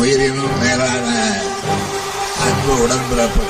உயிரினும் மேலான அன்பு உடன்பிறப்பு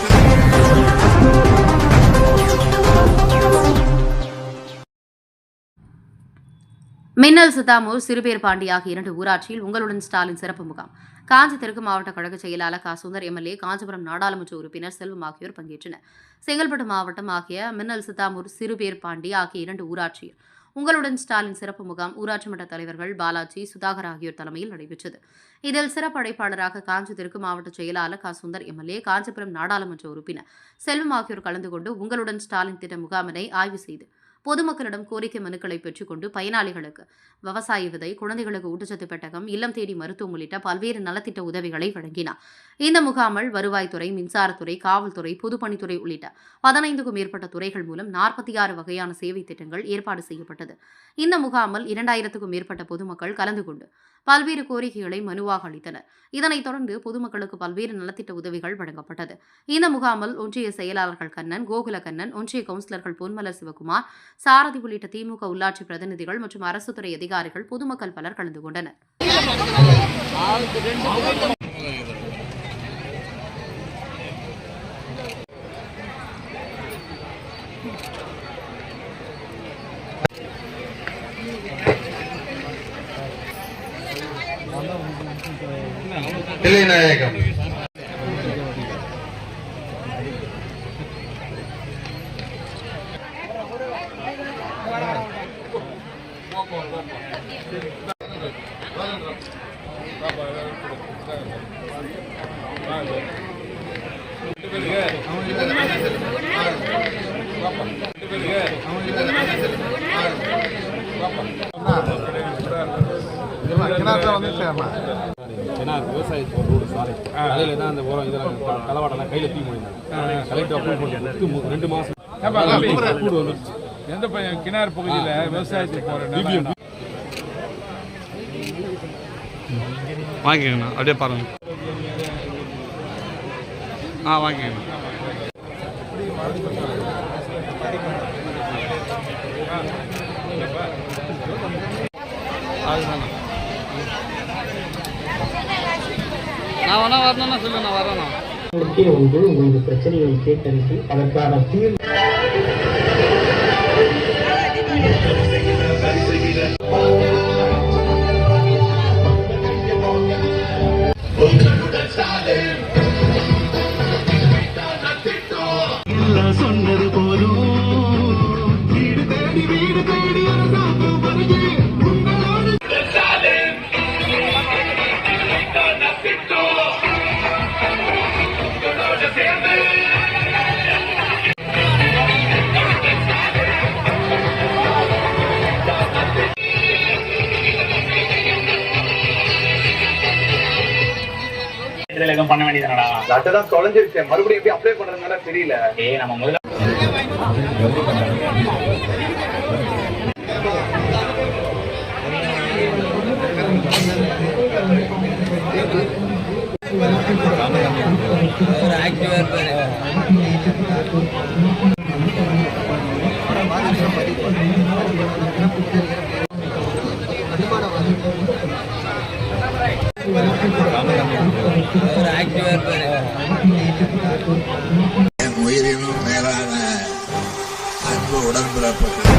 மின்னல் சித்தாமூர் சிறுபேர் பாண்டி ஆகிய இரண்டு ஊராட்சியில் உங்களுடன் ஸ்டாலின் சிறப்பு முகாம். காஞ்சி தெற்கு மாவட்ட கழக செயலாளர் கா. சுந்தர் எம்எல்ஏ காஞ்சிபுரம் நாடாளுமன்ற உறுப்பினர் செல்வம் ஆகியோர் பங்கேற்றனர். செங்கல்பட்டு மாவட்டம் ஆகிய மின்னல் சித்தாமூர் சிறுபேர் பாண்டி ஆகிய இரண்டு ஊராட்சியில் உங்களுடன் ஸ்டாலின் சிறப்பு முகாம் ஊராட்சி மன்ற தலைவர்கள் பாலாஜி சுதாகர் ஆகியோர் தலைமையில் நடைபெற்றது. இதில் சிறப்பு அழைப்பாளராக காஞ்சி தெற்கு மாவட்ட செயலாளர் கா. சுந்தர் எம்எல்ஏ காஞ்சிபுரம் நாடாளுமன்ற உறுப்பினர் செல்வம் ஆகியோர் கலந்து கொண்டு உங்களுடன் ஸ்டாலின் திட்ட முகாமினை ஆய்வு செய்து பொதுமக்களிடம் கோரிக்கை மனுக்களை பெற்றுக்கொண்டு பயனாளிகளுக்கு விவசாய விதை குழந்தைகளுக்கு ஊட்டச்சத்து பெட்டகம் இல்லம் தேடி மருத்துவம் உள்ளிட்ட பல்வேறு நலத்திட்ட உதவிகளை வழங்கினார். இந்த முகாமில் வருவாய்த்துறை மின்சாரத்துறை காவல்துறை பொதுப்பணித்துறை உள்ளிட்ட பதினைந்துக்கும் மேற்பட்ட துறைகள் மூலம் நாற்பத்தி ஆறு வகையான சேவை திட்டங்கள் ஏற்பாடு செய்யப்பட்டது. இந்த முகாமில் இரண்டாயிரத்துக்கும் மேற்பட்ட பொதுமக்கள் கலந்து கொண்டு பல்வேறு கோரிக்கைகளை மனுவாக அளித்தனர். இதனைத் தொடர்ந்து பொதுமக்களுக்கு பல்வேறு நலத்திட்ட உதவிகள் வழங்கப்பட்டது. இந்த முகாமில் ஒன்றிய செயலாளர்கள் கண்ணன் கோகுல கண்ணன் ஒன்றிய கவுன்சிலர்கள் பொன்மலர் சிவகுமார் சாரதி உள்ளிட்ட திமுக உள்ளாட்சி பிரதிநிதிகள் மற்றும் அரசு துறை அதிகாரிகள் பொதுமக்கள் பலர் கலந்து கொண்டனர். தில்லைநாயகம் ஏன்னா விவசாயத்துக்கு ரோடு சாலை அதில் தான் அந்த உரம் இதெல்லாம் க- களவாடெல்லாம் கையில் தூக்கி முடிந்தாங்க கலெக்டர் அப்ரூவ் ரெண்டு மாதம் கூடு எந்த பையன்? கிணறு பகுதியில் விவசாயத்துக்கு போகிறேன் வாங்கிக்கங்கண்ணா அப்படியே பாருங்க. ஆ வாங்கிக்கங்கண்ணா அதுதாண்ணா நான் வேணா வரணும்னா சொல்லுண்ணா நான் வரேண்ணா முக்கிய வந்து உங்கள் பிரச்சனைகளை கேட்டறிந்து அதற்கான தீர்வு இதுல எதுவும் பண்ண வேண்டியதுனடா லெட்டர் தான் தொலைஞ்சிருச்சு. மறுபடியும் எப்படி அப்ளை பண்றதுனால தெரியல. ஏய் நம்ம முதல்ல ஒரு மேலான அன்பு உடன்பிறப்புகள்.